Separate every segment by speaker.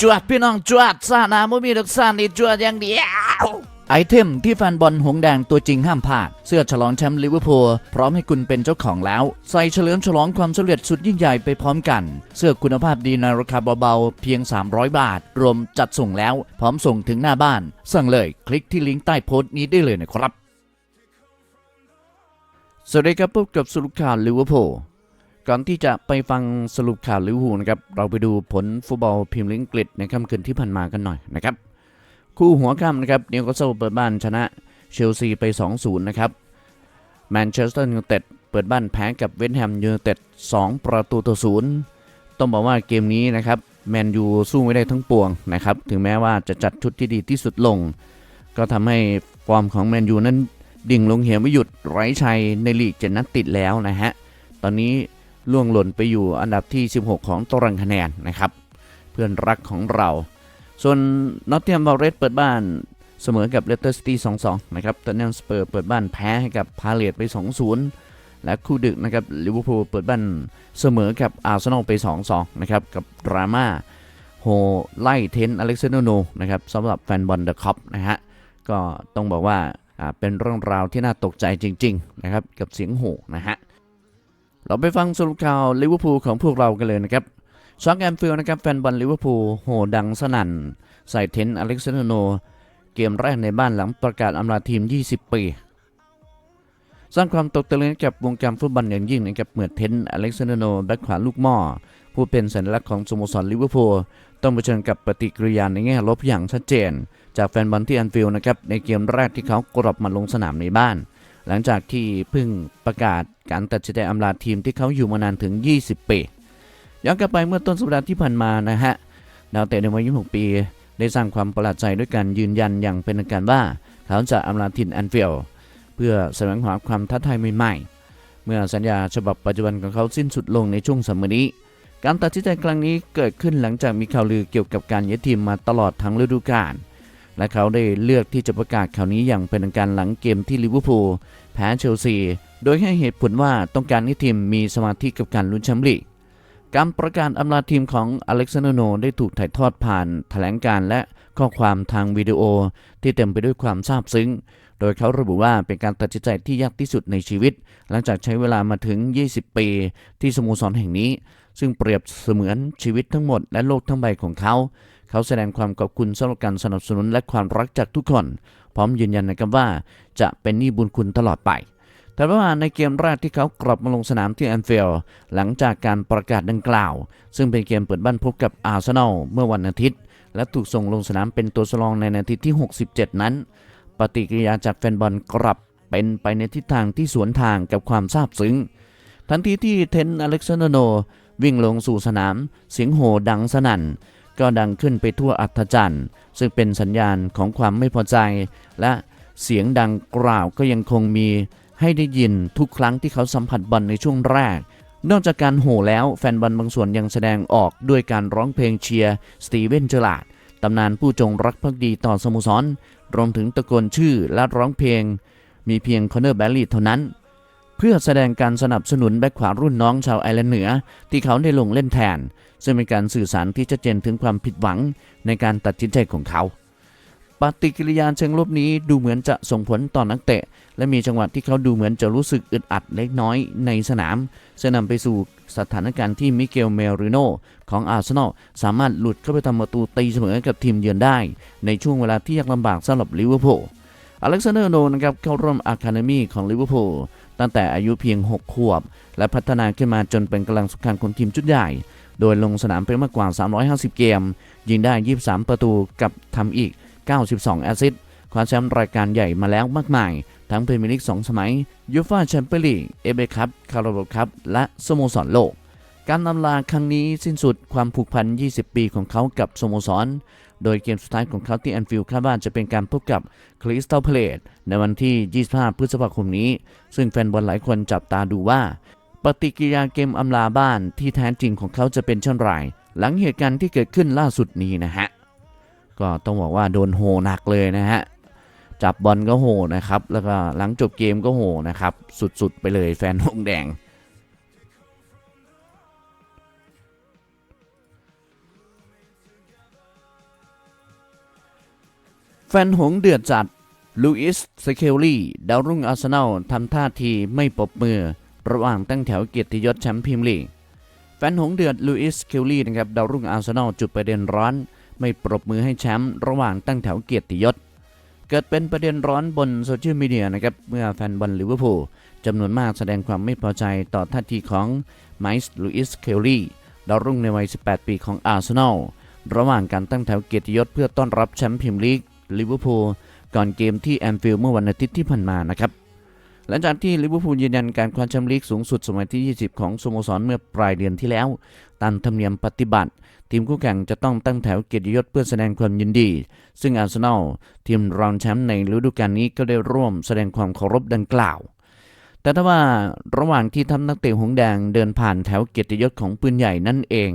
Speaker 1: จวดพี่น้องจวดซานาไม่มีดอกซานี่จวดอย่างเดียวไอเทมที่แฟนบอลหงแดงตัวจริงห้ามพลาด เสื้อฉลองแชมป์ลิเวอร์พูลพร้อมให้คุณเป็นเจ้าของแล้ว ใส่เฉลิมฉลองความสำเร็จสุดยิ่งใหญ่ไปพร้อมกัน เสื้อคุณภาพดีในราคาเบาๆ เพียง 300 บาท รวมจัดส่งแล้วพร้อมส่งถึงหน้าบ้าน สั่งเลยคลิกที่ลิงก์ใต้โพสต์นี้ได้เลยนะครับ สวัสดีครับพบกับสรุปข่าวลิเวอร์พูล ก่อนที่จะไปฟังสรุปข่าวลิเวอร์พูลนะครับ เราไปดูผลฟุตบอลพรีเมียร์ลีกอังกฤษในค่ำคืนที่ผ่านมากันหน่อยนะครับ คู่หัวค่ำนะครับนิวคาสเซิลเปิดบ้านชนะเชลซีไป 2-0 นะครับแมนเชสเตอร์ยูไนเต็ดเปิดบ้านแพ้กับเวสต์แฮมยูไนเต็ด2ประตูต่อศูนย์ต้องบอกว่าเกมนี้นะครับแมนยูสู้ไม่ได้ทั้งปวงนะครับถึงแม้ว่าจะจัดชุดที่ดีที่สุดลง ก็ทำให้ฟอร์มของแมนยูนั้นดิ่งลงเหวไม่หยุดไร้ชัยในลีกเจ็ดนัดติดแล้วนะฮะตอนนี้ ล่วงหล่นไปอยู่อันดับที่ 16 ของตารางคะแนนนะครับ เพื่อนรักของเรา ส่วนนอตเทียมบอลเรสเปิดบ้านเสมอกับเลสเตอร์ซิตี้ 2-2 นะครับตอนนี้สเปอร์เปิดบ้านแพ้ให้กับพาเลตไป 2-0 และคู่ดึกนะครับลิเวอร์พูลเปิดบ้านเสมอกับอาร์เซนอลไป 2-2 นะครับ กับดราม่าโฮไล่เทนอเล็กซานโนนะครับสำหรับแฟนบอลเดอะคัพนะฮะ ก็ต้องบอกว่าอ่าเป็นเรื่องราวที่น่าตกใจจริง ๆ นะครับ กับเสียงโห่นะฮะ เราไปฟังสรุปข่าวลิเวอร์พูลของพวกเรากันเลยนะครับช็อกแอมฟิลนะครับแฟนบอลลิเวอร์พูลโหดังสนั่น ใส่เทนอเล็กซานโน เกมแรกในบ้านหลังประกาศอำลาทีม 20 ปีสร้างความตกตะลึงกับวงการฟุตบอลอย่างยิ่งนะครับเหมื่อเทนอเล็กซานโนแบ็คขวาลูกหม้อผู้เป็นสัญลักษณ์ของสโมสรลิเวอร์พูลต้องเผชิญกับปฏิกิริยาในแง่ลบอย่างชัดเจน จากแฟนบอลที่แอนฟิลด์นะครับในเกมแรกที่เขากลับมาลงสนามในบ้าน หลังจากที่เพิ่งประกาศการตัดสินใจอำลาทีมที่เขาอยู่มานานถึง 20 ปี ย้อนกลับไปเมื่อต้นสัปดาห์ที่ผ่านมานะฮะ ดาวเตะในวัย 26 ปี ได้สร้างความประหลาดใจด้วยการยืนยันอย่างเป็นทางการว่า เขาจะอำลาทินแอนฟิลด์เพื่อแสวงหาความท้าทายใหม่ๆ เมื่อสัญญาฉบับปัจจุบันของเขาสิ้นสุดลงในช่วงสัมมนี้ การตัดสินใจครั้งนี้เกิดขึ้นหลังจากมีข่าวลือเกี่ยวกับการย้ายทีมมาตลอดทั้งฤดูกาล และเขาได้เลือกที่จะประกาศข่าวนี้อย่างเป็นทางการหลังเกมที่ลิเวอร์พูลแพ้เชลซี โดยให้เหตุผลว่าต้องการให้ทีมมีสมาธิกับการลุ้นแชมป์ลีก การประกาศอำลาทีมของอเล็กซานโนได้ถูกถ่ายทอดผ่านแถลงการและข้อความทางวิดีโอที่เต็มไปด้วยความซาบซึ้ง โดยเขาระบุว่าเป็นการตัดสินใจที่ยากที่สุดในชีวิต หลังจากใช้เวลามาถึง 20 ปีที่สโมสรแห่งนี้ ซึ่งเปรียบเสมือนชีวิตทั้งหมดและโลกทั้งใบของเขา เขาแสดงความขอบคุณสำหรับการสนับสนุนและความรักจากทุกคน พร้อมยืนยันนะครับว่าจะเป็นหนี้บุญคุณตลอดไป แต่ว่าในเกมแรกที่เขากลับมาลงสนามที่แอนฟิลด์หลังจากการประกาศดังกล่าว ซึ่งเป็นเกมเปิดบ้านพบกับอาร์เซนอลเมื่อวันอาทิตย์ และถูกส่งลงสนามเป็นตัวสำรองในนาทีที่ 67 นั้น ปฏิกิริยาจากแฟนบอลกลับเป็นไปในทิศทางที่สวนทางกับความซาบซึ้ง ทันทีที่เทนอเล็กซานโนวิ่งลงสู่สนาม เสียงโห่ดังสนั่น ก็ดังขึ้นไปทั่วอัธจันทร์ ซึ่งเป็นสัญญาณของความไม่พอใจ และเสียงดังกล่าวก็ยังคงมีให้ได้ยินทุกครั้งที่เขาสัมผัสบอลในช่วงแรก นอกจากการโห่แล้วแฟนบอลบางส่วนยังแสดงออกด้วยการร้องเพลงเชียร์สตีเวนเจอราดตำนานผู้จงรักภักดีต่อสโมสร รวมถึงตะโกนชื่อและร้องเพลง มีเพียงคอนเนอร์แบลลี่เท่านั้น เพื่อแสดงการสนับสนุนแบ็คขวารุ่นน้องชาวไอร์แลนด์เหนือ ที่เขาได้ลงเล่นแทน ซึ่งเป็นการสื่อสารที่ชัดเจนถึงความผิดหวังในการตัดสินใจของเขา ปฏิกิริยาเชิงลบนี้ดูเหมือนจะส่งผลต่อนนักเตะ และมีจังหวะที่เขาดูเหมือนจะรู้สึกอึดอัดเล็กน้อยในสนามจะนำไปสู่สถานการณ์ที่มิเกลเมริโนของอาร์เซนอลสามารถหลุดเข้าไปทำประตูตีเสมอกับทีมเยือนได้ ในช่วงเวลาที่ยากลำบากสำหรับลิเวอร์พูลอเล็กซานเดอร์โนนะครับเข้าร่วมอะคาเดมีของลิเวอร์พูลตั้งแต่อายุเพียง 6 ขวบ และพัฒนาขึ้นมาจนเป็นกำลังสำคัญของทีมชุดใหญ่ โดยลงสนามไปมากกว่า 350 เกม ยิงได้ 23 ประตูกับทำอีก 92 แอสซิสต์คว้าแชมป์รายการใหญ่มาแล้วมากมาย ทั้งพรีเมียร์ลีก 2 สมัยยูฟ่าแชมเปี้ยนลีกเอเบคัพคาราบาคัพและสโมสรโลก การนำลาครั้งนี้สิ้นสุดความผูกพัน 20 ปีของเขากับสโมสร โดยเกมสุดท้ายของเขาที่แอนฟิลด์คาดว่าจะเป็นการพบกับคริสตัลเพลตในวันที่ 25 พฤษภาคมนี้ ซึ่งแฟนบอลหลายคนจับตาดูว่า ปฏิกิริยาเกมอำลาบ้านที่แท้จริงของเขาจะเป็นเช่นไรหลังเหตุการณ์ที่เกิดขึ้นล่าสุดนี้นะฮะ ก็ต้องบอกว่าโดนโหหนักเลยนะฮะ จับบอลก็โหนะครับ แล้วก็หลังจบเกมก็โหนะครับ สุดๆ ไปเลยแฟนหงแดง แฟนหงเดือดจัด ลูอิส สเคลลี่ ดาวรุ่งอาร์เซนอลทำท่าทีไม่ปรบมือ ระหว่างตั้งแถวเกียรติยศแชมป์พรีเมียร์ลีกแฟนหงเดือดลูอิสสเคลลี่นะครับดาวรุ่งอาร์เซนอลจุดประเด็นร้อน ไม่ปรบมือให้แชมป์ระหว่างตั้งแถวเกียรติยศ เกิดเป็นประเด็นร้อนบนโซเชียลมีเดียนะครับเมื่อแฟนบอลลิเวอร์พูลจำนวนมากแสดงความไม่พอใจต่อท่าทีของไมส์ลูอิสเคลลี่ดาวรุ่งในวัย 18 ปีของอาร์เซนอลระหว่างการตั้งแถวเกียรติยศเพื่อต้อนรับแชมป์พรีเมียร์ลีกลิเวอร์พูลก่อนเกมที่แอนฟิลด์เมื่อวันอาทิตย์ที่ผ่านมานะครับ หลังจากที่ลิเวอร์พูลยืนยันการคว้าแชมป์ลีกสูงสุดสมัยที่ 20 ของสโมสรเมื่อปลายเดือนที่แล้ว ตามธรรมเนียมปฏิบัติ ทีมคู่แข่งจะต้องตั้งแถวเกียรติยศเพื่อแสดงความยินดี ซึ่งอาร์เซนอลทีมรองแชมป์ในฤดูกาลนี้ก็ได้ร่วมแสดงความเคารพดังกล่าว แต่ถ้าว่าระหว่างที่ทัพนักเตะหงแดงเดินผ่านแถวเกียรติยศของปืนใหญ่นั่นเอง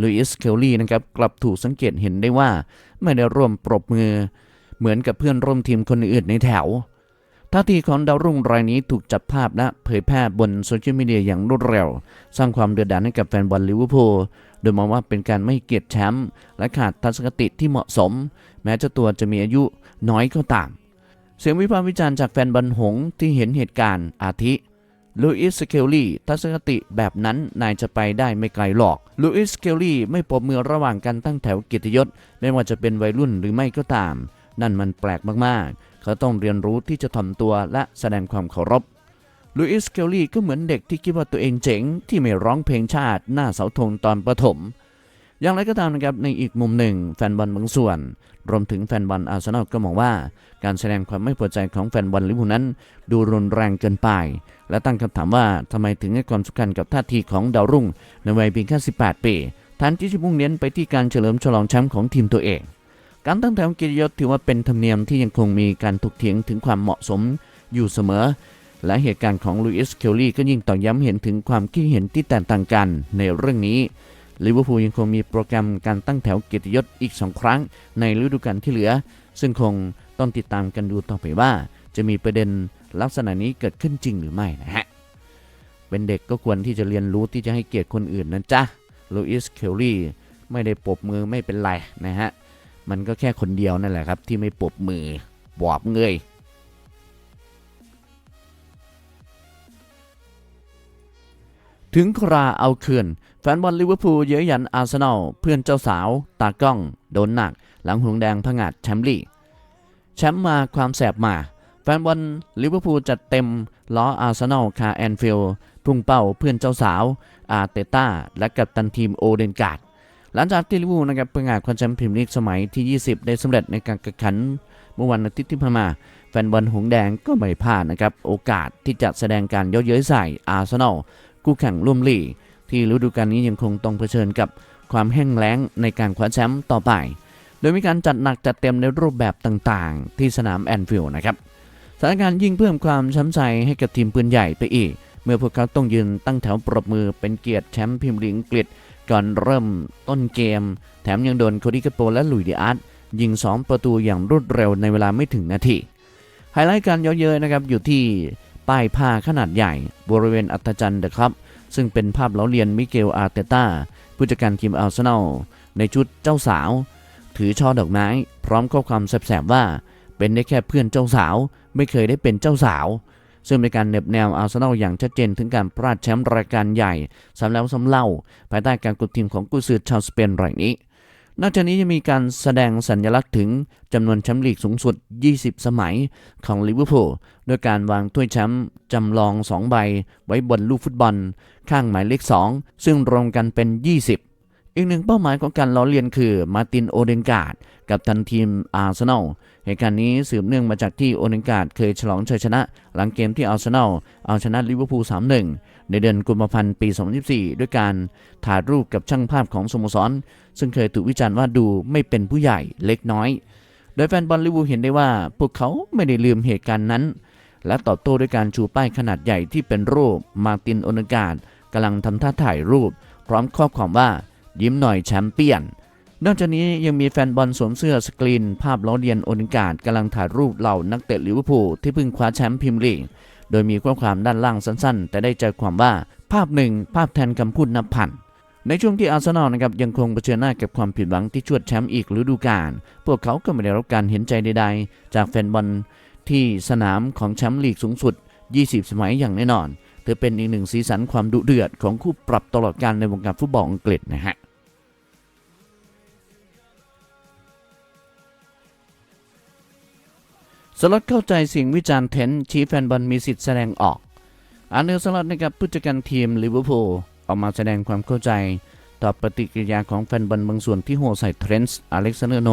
Speaker 1: ลุยส์เคลลี่นะครับกลับถูกสังเกตเห็นได้ว่า ไม่ได้ร่วมปรบมือ เหมือนกับเพื่อนร่วมทีมคนอื่นในแถว ท่าทีของดาวรุ่งรายนี้ถูกจับภาพและเผยแพร่บนโซเชียลมีเดียอย่างรวดเร็ว สร้างความเดือดดาลให้กับแฟนบอลลิเวอร์พูลโดยมองว่าเป็นการไม่เกียรติแชมป์และขาดทัศนคติที่เหมาะสม แม้เจ้าตัวจะมีอายุน้อยก็ตาม เสียงวิพากษ์วิจารณ์จากแฟนบอลหงส์ที่เห็นเหตุการณ์อาทิลูอิสสเคลลี่ทัศนคติแบบนั้นนายจะไปได้ไม่ไกลหรอกลูอิสสเคลลี่ไม่ปรบมือระหว่างการตั้งแถวเกียรติยศไม่ว่าจะเป็นวัยรุ่นหรือไม่ก็ตาม นั่นมันแปลกมากๆ เขาต้องเรียนรู้ที่จะถ่อมตัวและแสดงความเคารพลูอิสสเคลลี่ก็เหมือนเด็กที่คิดว่าตัวเองเจ๋งที่ไม่ร้องเพลงชาติหน้าเสาธงตอนประถม อย่างไรก็ตามนะครับในอีกมุมหนึ่งแฟนบอลบางส่วน รวมถึงแฟนบอลอาร์เซนอลก็มองว่า การแสดงความไม่พอใจของแฟนบอลลิเวอร์พูลนั้น ดูรุนแรงเกินไป และตั้งคำถามว่าทำไมถึงให้ความสำคัญกับท่าทีของดาวรุ่งในวัยเพียงแค่ 18 ปีแทนที่จะมุ่งเน้นไปที่การเฉลิมฉลองแชมป์ของทีมตัวเอง การตั้งแถวเกียรติยศถือว่าเป็นธรรมเนียมที่ยังคงมีการถกเถียงถึงความเหมาะสมอยู่เสมอ และเหตุการณ์ของลุยส์เคลลี่ก็ยิ่งตอกย้ำเห็นถึงความคิดเห็นที่แตกต่างกันในเรื่องนี้ลิเวอร์พูลยังคงมีโปรแกรมการตั้งแถวเกียรติยศอีก 2 ครั้งในฤดูกาลที่เหลือ ซึ่งคงต้องติดตามกันดูต่อไปว่า จะมีประเด็นลักษณะนี้เกิดขึ้นจริงหรือไม่นะฮะ เป็นเด็กก็ควรที่จะเรียนรู้ที่จะให้เกียรติคนอื่นนะจ๊ะลูอิสเคลลี่ไม่ได้ปบมือไม่เป็นไรนะฮะ มันก็แค่คนเดียวนั่นแหละครับ ที่ไม่ปบมือบอบเงยถึงคราเอาคืนแฟนบอลลิเวอร์พูลเย้ยหยันอาร์เซนอลเพื่อนเจ้าสาว ตากล้อง โดนหนัก หลังหงแดงผงาดแชมป์ลีแชมป์มาความแสบมา แฟนบอลลิเวอร์พูลจัดเต็ม ล้ออาร์เซนอลคาแอนฟิลด์พุ่งเป้าเพื่อนเจ้าสาว อาร์เตต้า และกัปตันทีมโอเดนการ์ด หลังจากที่ลิเวอร์พูลนะครับประกาศคว้าแชมป์พรีเมียร์ลีกสมัยที่ 20 ได้สำเร็จในการแข่งขันเมื่อวันอาทิตย์ที่ผ่านมา แฟนบอลหงแดงก็ไม่พลาดนะครับ โอกาสที่จะแสดงการย้อเย้ยใส่อาร์เซนอลคู่แข่งร่วมลีกที่ฤดูกาลนี้ยังคงต้องเผชิญกับความแห้งแล้งในการคว้าแชมป์ต่อไป โดยมีการจัดหนักจัดเต็มในรูปแบบต่างๆ ที่สนามแอนฟิลด์นะครับสถานการณ์ยิ่งเพิ่มความช้ำใจให้กับทีมปืนใหญ่ไปอีก เมื่อพวกเขาต้องยืนตั้งแถวปรบมือเป็นเกียรติแชมป์พรีเมียร์ลีกอังกฤษ ก่อนเริ่มต้นเกม แถมยังโดนโคดิกาโปและลุยดิอาร์ตยิง 2 ประตูอย่างรวดเร็วในเวลาไม่ถึงนาที ไฮไลท์การเย้อเย้ยนะครับ อยู่ที่ป้ายผ้าขนาดใหญ่ บริเวณอัธจันทร์เดอะครับ ซึ่งเป็นภาพเล้อเลียนมิเกลอาร์เตต้าผู้จัดการทีมอาร์เซนอลในชุดเจ้าสาว ถือช่อดอกไม้ พร้อมข้อความแสบๆว่า เป็นได้แค่เพื่อนเจ้าสาว ไม่เคยได้เป็นเจ้าสาว ซึ่งเป็นการเน็บแนวอาร์เซนอลอย่างชัดเจนถึงการพลาดแชมป์รายการใหญ่ซ้ำแล้วซ้ำเล่า ภายใต้การกดทีมของกุซือชาวสเปนรายนี้นอกจากนี้ยังมีการแสดงสัญลักษณ์ถึงจำนวนแชมป์ลีกสูงสุด 20 สมัยของลิเวอร์พูลด้วยการวางถ้วยแชมป์จำลอง 2 ใบ ไว้บนลูกฟุตบอล ข้างหมายเลข 2 ซึ่งรวมกันเป็น 20 อีกหนึ่งเป้าหมายของการล้อเลียนคือมาตินโอเดนการ์ดกับทันทีมอาร์เซนอลเหตุการณ์นี้สืบเนื่องมาจากที่โอเดนการ์ดเคยฉลองชัยชนะ หลังเกมที่อาร์เซนอลเอาชนะลิเวอร์พูล 3-1 ในเดือนกุมภาพันธ์ปี 2024 ด้วยการถ่ายรูปกับช่างภาพของสโมสร ซึ่งเคยถูกวิจารณ์ว่าดูไม่เป็นผู้ใหญ่เล็กน้อย โดยแฟนบอลลิเวอร์พูลเห็นได้ว่าพวกเขาไม่ได้ลืมเหตุการณ์นั้น และตอบโต้ด้วยการชูป้ายขนาดใหญ่ที่เป็นรูปมาตินโอเนการ์ดกำลังทำท่าถ่ายรูป พร้อมข้อความว่า ยิ้มหน่อยแชมเปี้ยน นอกจากนี้ยังมีแฟนบอลสวมเสื้อสกรีน ภาพล้อเลียนโอเนการ์ดกำลังถ่ายรูปเหล่านักเตะลิเวอร์พูลที่เพิ่งคว้าแชมป์พรีเมียร์ลีก โดยมีข้อความด้านล่างสั้นๆ แต่ได้ใจความว่าภาพหนึ่งภาพแทนคำพูดนับพันในช่วงที่อาร์เซนอลนะครับยังคงเผชิญหน้ากับความผิดหวังที่ชวดแชมป์อีกฤดูกาล พวกเขาก็ไม่ได้รับการเห็นใจใดๆ จากแฟนบอลที่สนามของแชมป์ลีกสูงสุด 20 สมัยอย่างแน่นอนเธอเป็นอีกหนึ่งสีสันความดุเดือดของคู่ปรับตลอดการในวงการฟุตบอลอังกฤษนะฮะ สล็อตเข้าใจสียงวิจารณ์เทนชี้แฟนบอลมีสิทธิ์แสดงออกอาร์เนลสล็อตนะครับผู้จัดการทีมลิเวอร์พูลออกมาแสดงความเข้าใจ ต่อปฏิกิริยาของแฟนบอลบางส่วนที่โห่ใส่เทรนส์อเล็กซานเดอร์โน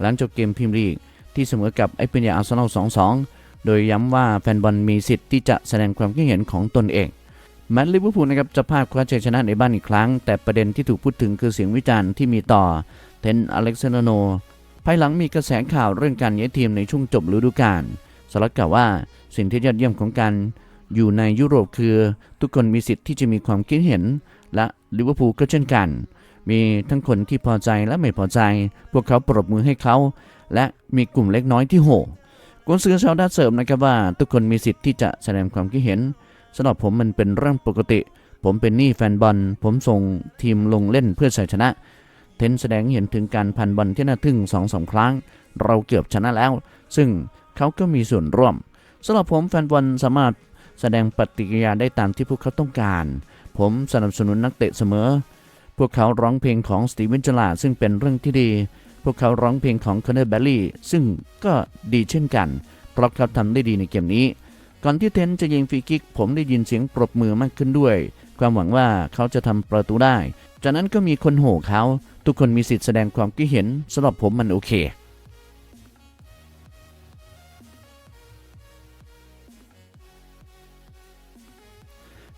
Speaker 1: หลังจบเกมพรีเมียร์ลีก ที่เสมอกับไอเปียอาร์เซนอล 2-2 โดยย้ำว่าแฟนบอลมีสิทธิ์ที่จะแสดงความคิดเห็นของตนเองแมตช์ลิเวอร์พูลนะครับจะพลาดคว้าชัยชนะในบ้านอีกครั้ง แต่ประเด็นที่ถูกพูดถึงคือเสียงวิจารณ์ที่มีต่อเทนอเล็กซานเดอร์โน ภายหลังมีกระแสข่าวเรื่องการย้ายทีมในช่วงจบฤดูกาลสลัดกล่าวว่าสิ่งที่ยอดเยี่ยมของการอยู่ในยุโรปคือ ทุกคนมีสิทธิ์ที่จะมีความคิดเห็น และลิเวอร์พูลก็เช่นกัน มีทั้งคนที่พอใจและไม่พอใจ พวกเขาปรบมือให้เขา และมีกลุ่มเล็กน้อยที่โห่กุนซือชาวด้านเสริมนะครับว่า ทุกคนมีสิทธิ์ที่จะแสดงความคิดเห็นสำหรับผมมันเป็นเรื่องปกติ ผมเป็นหนี้แฟนบอลผมส่งทีมลงเล่นเพื่อชัยชนะ ทนแสดงเห็นถึงการพันบอลที่น่าทึ่งสองสาครั้ง เราเกือบชนะแล้ว ซึ่งเขาก็มีส่วนร่วมสำหรับผมแฟนบอลสามารถแสดงปฏิกิริยาได้ตามที่พวกเขาต้องการ ผมสนับสนุนนักเตะเสมอ พวกเขาร้องเพลงของสตีเวนจลาซึ่งเป็นเรื่องที่ดี พวกเขาร้องเพลงของคอนเนอร์แบลลี่ซึ่งก็ดีเช่นกัน เพราะเขาทำได้ดีในเกมนี้ ก่อนที่เทนจะยิงฟรีคิก ผมได้ยินเสียงปรบมือมากขึ้นด้วย ความหวังว่าเขาจะทำประตูได้ จากนั้นก็มีคนโห่เขา ทุกคนมีสิทธิ์แสดงความคิดเห็นสำหรับผมมันโอเค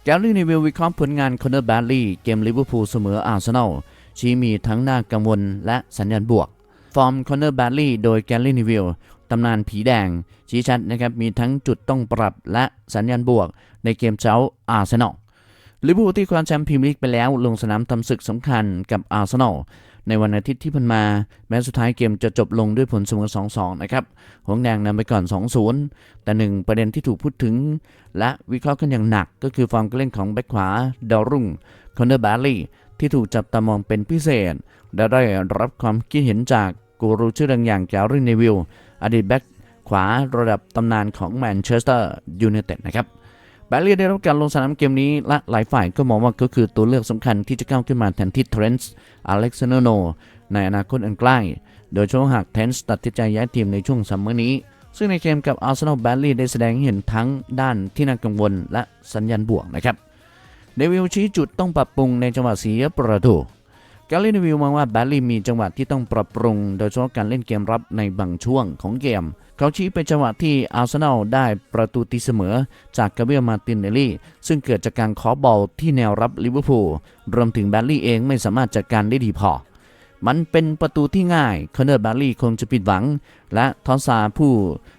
Speaker 1: แกลลี่ในวิลวิเคราะห์ผลงานคอนเนอร์แบดลีย์เกมลิเวอร์พูลเสมออาร์เซนอลชี้มีทั้งหน้ากังวลและสัญญาณบวก ฟอร์มคอนเนอร์แบดลีย์โดยแกลลี่นิวิลตำนานผีแดง ชี้ชัดนะครับมีทั้งจุดต้องปรับและสัญญาณบวกในเกมเจ้าอาร์เซนอล ลิเวอร์พูลที่คว้าแชมป์พรีเมียร์ลีกไปแล้ว ลงสนามทำศึกสำคัญกับอาร์เซนอลในวันอาทิตย์ที่ผ่านมา แม้สุดท้ายเกมจะจบลงด้วยผลเสมอ 2-2 นะครับหงแดงนำไปก่อน 2-0 แต่หนึ่งประเด็นที่ถูกพูดถึง และวิเคราะห์กันอย่างหนักก็คือฟอร์มการเล่นของแบ็คขวาดาวรุ่งคอนเนอร์แบลลี่ที่ถูกจับตามองเป็นพิเศษ และได้รับความคิดเห็นจากกูรูชื่อดังอย่างแกรี่เนวิลอดีตแบ็คขวาระดับตำนานของแมนเชสเตอร์ยูไนเต็ดนะครับ แบลลี่ได้รับการลงสนามเกมนี้ และหลายฝ่ายก็มองว่าก็คือตัวเลือกสำคัญที่จะก้าวขึ้นมาแทนที่เทรนส์อเล็กซานโนในอนาคตอันใกล้ โดยเฉพาะหากเทรนส์ตัดสินใจย้ายทีมในช่วงซัมเมอร์นี้ ซึ่งในเกมกับอาร์เซนอลแบลลี่ได้แสดงเห็นทั้งด้านที่น่ากังวลและสัญญาณบวกนะครับเดวิลชี้จุดต้องปรับปรุงในจังหวะเสียประตูกาลินวิลมองว่าแบลลี่มีจังหวะที่ต้องปรับปรุง โดยเฉพาะการเล่นเกมรับในบางช่วงของเกม เขาชี้ไปจังหวะที่อาร์เซนอลได้ประตูตีเสมอจากกาเบรียลมาตินเนลลี่ ซึ่งเกิดจากการเคาะบอลที่แนวรับลิเวอร์พูลรวมถึงแบลลี่เองไม่สามารถจัดการได้ดีพอ มันเป็นประตูที่ง่ายคอนเนอร์แบลลี่คงจะผิดหวัง และทอสซาผู้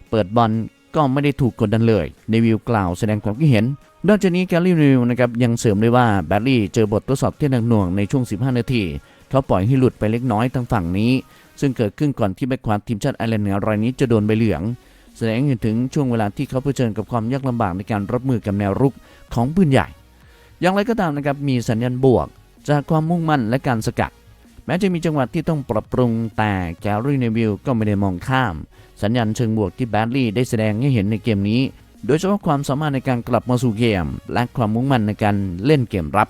Speaker 1: เปิดบอลก็ไม่ได้ถูกกดดันเลยเนวิลกล่าวแสดงความคิดเห็นนอกจากนี้แกลลี่นิวนะครับยังเสริมด้วยว่าแบดลี่เจอบททดสอบที่หนักหน่วงในช่วง 15 นาทีเขาปล่อยให้หลุดไปเล็กน้อยทางฝั่งนี้ ซึ่งเกิดขึ้นก่อนที่แบ็คขวาทีมชาติไอร์แลนด์เหนือรายนี้จะโดนใบเหลือง แสดงให้เห็นถึงช่วงเวลาที่เขาเผชิญกับความยากลำบากในการรับมือกับแนวรุกของปืนใหญ่ อย่างไรก็ตามนะครับมีสัญญาณบวก จากความมุ่งมั่นและการสกัด แม้จะมีจังหวะที่ต้องปรับปรุงแต่แกลลี่เนวิลก็ไม่ได้มองข้าม สัญญาณเชิงบวกที่แบดลี่ได้แสดงให้เห็นในเกมนี้ โดยเฉพาะความสามารถในการกลับมาสู่เกม และความมุ่งมั่นในการเล่นเกมรับ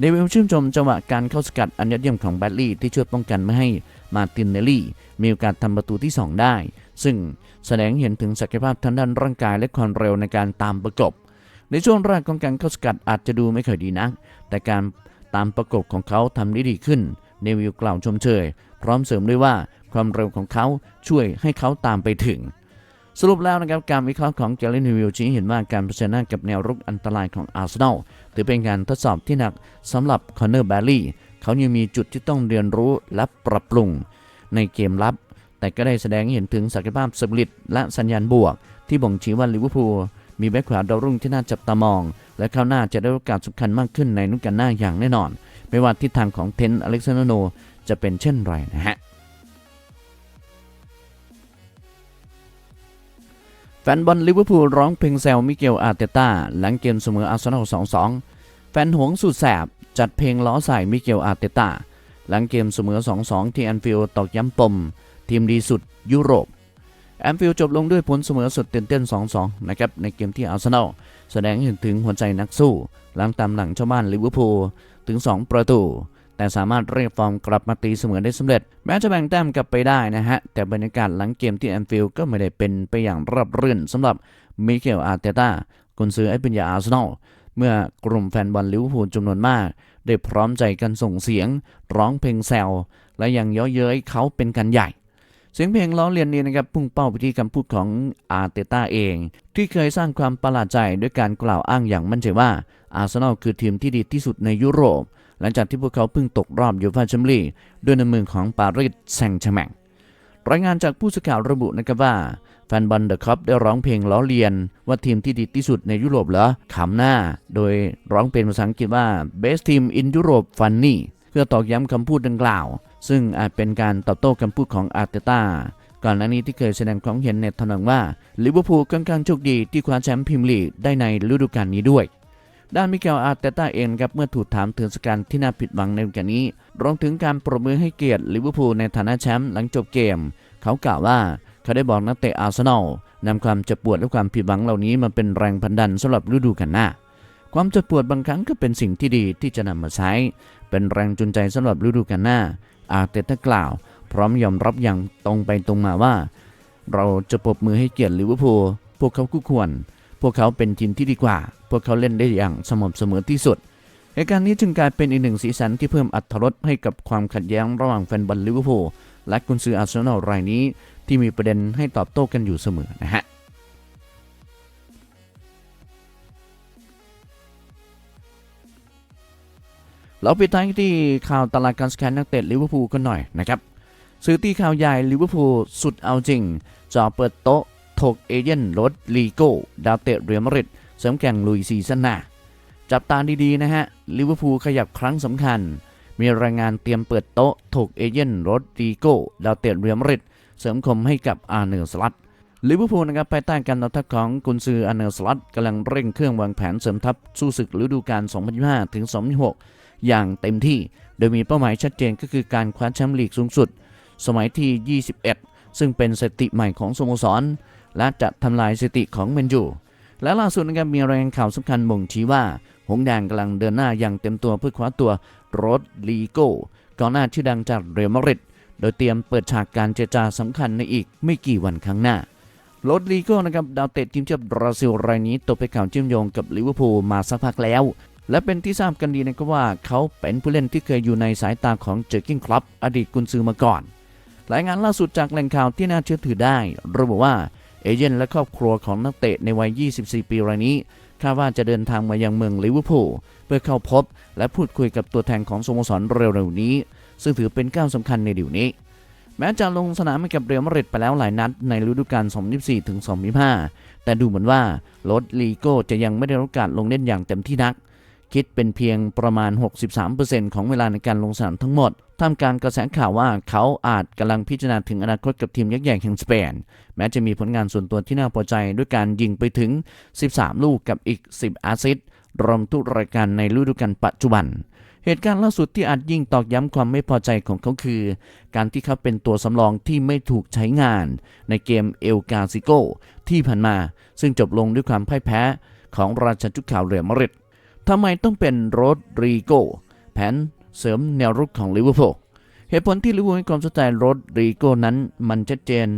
Speaker 1: เดวิลชื่นชมจังหวะการเข้าสกัดอันยอดเยี่ยมของแบดลี่ที่ช่วยป้องกันไม่ให้มาตินเนลลี่ มีโอกาสทำประตูที่ 2 ได้ ซึ่งแสดงเห็นถึงศักยภาพทางด้านร่างกายและความเร็วในการตามประกบ ในช่วงแรกของการเข้าสกัดอาจจะดูไม่ค่อยดีนัก แต่การตามประกบของเขาทำได้ดีขึ้นเนวิลกล่าวชมเชย พร้อมเสริมด้วยว่าความเร็วของเขาช่วยให้เขาตามไปถึง สรุปแล้วนะครับการวิเคราะห์ของเจลเลนวิลชี้เห็นว่าการเผชิญหน้ากับแนวรุกอันตรายของอาร์เซนอลถือเป็นการทดสอบที่หนักสำหรับคอนเนอร์แบลลี่เขายังมีจุดที่ต้องเรียนรู้และปรับปรุงในเกมรับ แต่ก็ได้แสดงให้เห็นถึงศักยภาพสปิริตและสัญญาณบวก ที่บ่งชี้ว่าลิเวอร์พูลมีแบ็คขวาดาวรุ่งที่น่าจับตามอง และเขาวหน้าจะได้โอกาสสำคัญมากขึ้นในนุกันหน้าอย่างแน่นอน ไม่ว่าทิศทางของเทนอเล็กซานโนจะเป็นเช่นไรนะฮะ แฟนบอลลิเวอร์พูลร้องเพลงแซวมิเกลอาร์เตต้าหลังเกมเสมออาร์เซนอล 2-2 แฟนหงส์สุดแสบจัดเพลงล้อใส่มิเกลอาร์เตตาหลังเกมเสมอ 2-2 ที่แอนฟิลด์ตอกย้ำปม ทีมดีสุดยุโรปแอนฟิลด์จบลงด้วยผลเสมอสุดตื่นเต้น 2-2 นะครับในเกมที่อาร์เซนอลแสดงเห็นถึงหัวใจนักสู้หลังตามหลังเจ้าบ้านลิเวอร์พูลถึง 2 ประตู แต่สามารถเรียกฟอร์มกลับมาตีเสมอได้สำเร็จ แม้จะแบ่งแต้มกลับไปได้นะฮะ แต่บรรยากาศหลังเกมที่แอนฟิลด์ก็ไม่ได้เป็นไปอย่างราบรื่นสำหรับมิเกลอาร์เตต้ากุนซือไอ้ปัญญาอาร์เซนอลเมื่อกลุ่มแฟนบอลลิเวอร์พูลจำนวนมาก ได้พร้อมใจกันส่งเสียง ร้องเพลงแซวและยังเย้อเย้ยเขาเป็นกันใหญ่ เสียงเพลงล้อเลียนนี้นะครับพุ่งเป้าไปที่คำพูดของอาร์เตต้าเอง ที่เคยสร้างความประหลาดใจด้วยการกล่าวอ้างอย่างมั่นใจว่าอาร์เซนอลคือทีมที่ดีที่สุดในยุโรป หลังจากที่พวกเขาเพิ่งตกรอบยูฟ่าแชมเปี้ยนลีกด้วยน้ำมือของปารีสแซงต์แชร์แมงรายงานจากผู้สื่อข่าวระบุนะครับว่า แฟนบอลเดอะคัพได้ร้องเพลงล้อเลียน ว่าทีมที่ดีที่สุดในยุโรปเหรอขำหน้า โดยร้องเป็นภาษาอังกฤษว่า best team in Europe funny เพื่อตอกย้ำคำพูดดังกล่าว ซึ่งอาจเป็นการตอบโต้คำพูดของอาร์เตต้าก่อนหน้านี้ที่เคยแสดงความเห็นในทำนองว่าลิเวอร์พูลค่อนข้างโชคดีที่คว้าแชมป์พรีเมียร์ลีกได้ในฤดูกาลนี้ด้วย ด้านมิเกลอาร์เตต้าเองครับเมื่อถูกถามถึงสการที่น่าผิดหวังในฤดูกาลนี้รวมถึงการปรบมือให้เกียรติลิเวอร์พูลในฐานะแชมป์หลังจบเกม เขากล่าวว่าเขาได้บอกนักเตะอาร์เซนอลนำความเจ็บปวดและความผิดหวังเหล่านี้มาเป็นแรงผลันดันสำหรับฤดูกาลหน้า ความเจ็บปวดบางครั้งก็เป็นสิ่งที่ดีที่จะนำมาใช้ เป็นแรงจูงใจสำหรับฤดูกาลหน้า อาร์เตต้ากล่าว พร้อมยอมรับอย่างตรงไปตรงมาว่า เราจะปรบมือให้เกียรติลิเวอร์พูลพวกเขาคู่ควร พวกเขาเป็นทีมที่ดีกว่า พวกเขาเล่นได้อย่างสม่ำเสมอที่สุดเหตุการณ์นี้จึงกลายเป็นอีกหนึ่งสีสันที่เพิ่มอรรรสให้กับความขัดแย้งระหว่างแฟนบอลลิเวอร์พูลและกุนซืออาร์เซนอลรายนี้ ที่มีประเด็นให้ตอบโต้กันอยู่เสมอนะฮะเราปิดท้ายที่ข่าวตลาดการสแกนนักเตะลิเวอร์พูลกันหน่อยนะครับสื่อตีข่าวใหญ่ลิเวอร์พูลสุดเอาจริงจ่อเปิดโต๊ะ ถกเอเย่นรถลีโก้ดาวเตะเรียลมาดริดเสริมแข่งลุยซีซั่นหน้า จับตาดีๆนะฮะลิเวอร์พูลขยับครั้งสำคัญ มีรายงานเตรียมเปิดโต๊ะถกเอเย่นรถลีโก้ดาวเตะเรียลมาดริดเสริมคมให้กับอาร์เนอร์สลัดลิเวอร์พูลนะครับภายใต้การนำทัพของกุนซืออาร์เนอร์สลัดกำลังเร่งเครื่องวางแผนเสริมทัพสู้ศึกฤดูกาล 2025ถึง2026 อย่างเต็มที่ โดยมีเป้าหมายชัดเจนก็คือการคว้าแชมป์ลีกสูงสุด สมัยที่ 21 ซึ่งเป็นสถิติใหม่ของสโมสร และจะทำลายสติของแมนยูและล่าสุดนะครับมีรายงานข่าวสำคัญบ่งชี้ว่า หงแดงกำลังเดินหน้าอย่างเต็มตัวเพื่อคว้าตัวโรดลีโก้กองหน้าชื่อดังจากเรอัลมาดริดโดยเตรียมเปิดฉากการเจรจาสำคัญในอีกไม่กี่วันข้างหน้าโรดลีโก้นะครับดาวเตะทีมชาติบราซิลรายนี้ตัวไปนข่าวเชื่อมโยงกับลิเวอร์พูลมาสักพักแล้ว และเป็นที่ทราบกันดีนะครับว่าเขาเป็นผู้เล่นที่เคยอยู่ในสายตาของเจอร์กินคลับอดีตกุนซือมาก่อน รายงานล่าสุดจากแหล่งข่าวที่น่าเชื่อถือได้ระบุว่า เอเจนต์และครอบครัวของนักเตะในวัย 24 ปีรายนี้คาดว่าจะเดินทางมายังเมืองลิเวอร์พูลเพื่อเข้าพบ และพูดคุยกับตัวแทนของสโมสรเร็วๆนี้ ซึ่งถือเป็นก้าวสำคัญในเดี๋ยวนี้ แม้จะลงสนามให้กับเรอัลมาดริดไปแล้วหลายนัดในฤดูกาล 2024 ถึง 2025 แต่ดูเหมือนว่าโรดลีโก้จะยังไม่ได้รับกาสลงเล่นอย่างเต็มที่นัก คิดเป็นเพียงประมาณ 63%ของเวลาในการลงสนามทั้งหมดท่ามกลางกระแสข่าวว่าเขาอาจกำลังพิจารณาถึงอนาคตกับทีมยักษ์ใหญ่แห่งสเปน แม้จะมีผลงานส่วนตัวที่น่าพอใจด้วยการยิงไปถึง 13 ลูกกับอีก 10 อาซิสต์รวมทุกรายการในฤดูกาลปัจจุบัน เหตุการณ์ล่าสุดที่อาจยิ่งตอกย้ำความไม่พอใจของเขาคือ การที่เขาเป็นตัวสำรองที่ไม่ถูกใช้งาน ในเกมเอลกาซิโกที่ผ่านมา ซึ่งจบลงด้วยความพ่ายแพ้ของราชจุกข่าวเรียมริด ทำไมต้องเป็นโรดริโกแผนเสริมแนวรุกของลิเวอร์พูลเหตุผลที่ลิเวอร์พูลให้ความสนใจโรดริโกนั้นมันชัดเจน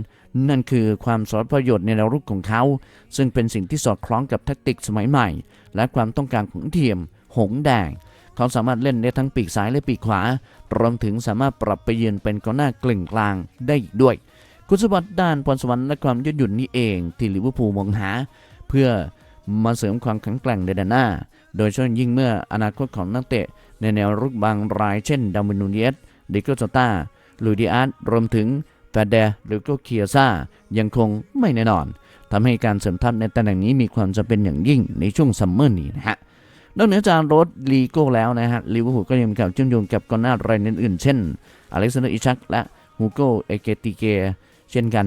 Speaker 1: นั่นคือความสอดประโยชน์ในแนวรุกของเขา ซึ่งเป็นสิ่งที่สอดคล้องกับแทคติกสมัยใหม่ และความต้องการของทีมหงแดงเขาสามารถเล่นได้ทั้งปีกซ้ายและปีกขวารวมถึงสามารถปรับไปยืนเป็นกองหน้ากลึงกลางได้อีกด้วย คุณสมบัติด้านพรสวรรค์และความยืดหยุ่นนี้เองที่ลิเวอร์พูลมองหา เพื่อมาเสริมความแข็งแกร่งในด้านหน้า โดยเฉพาะยิ่งเมื่ออนาคตของนักเตะ ในแนวรุกบางรายเช่นดาวินนูเนสดิโกโจตาลูดิอาร์ตรวมถึงแฟเดหรือก็เคียซ่ายังคงไม่แน่นอนทำให้การเสริมทัพในตำแหน่งนี้มีความจำเป็นอย่างยิ่งในช่วงซัมเมอร์นี้นะฮะนอกเหนือจากโรดลีโก้แล้วนะฮะลิเวอร์พูลก็ยังมีข่าวเชื่อมโยงกับกองหน้ารายอื่นๆเช่นอเล็กซานเดอร์อิชักและฮูโกเอเกติเกเช่นกัน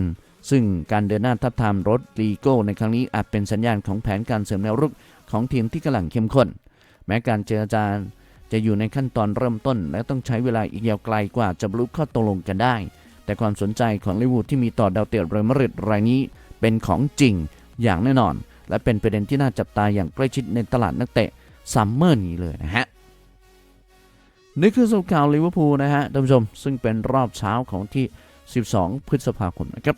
Speaker 1: ซึ่งการเดินหน้าทับทามรถลีโก้ในครั้งนี้อาจเป็นสัญญาณของแผนการเสริมแนวรุก ของทีมที่กำลังเข้มข้น แม้การเจรจาจะอยู่ในขั้นตอนเริ่มต้น และต้องใช้เวลาอีกยาวไกลกว่าจะบรรลุข้อตกลงกันได้ แต่ความสนใจของลิเวอร์พูลที่มีต่อดาวเตะเรอัลมาดริดรายนี้ เป็นของจริงอย่างแน่นอน และเป็นประเด็นที่น่าจับตาอย่างใกล้ชิดในตลาดนักเตะซัมเมอร์นี้เลยนะฮะนี่คือสรุปข่าวลิเวอร์พูลนะฮะท่านผู้ชมซึ่งเป็นรอบเช้าของที่ 12 พฤษภาคมนะครับ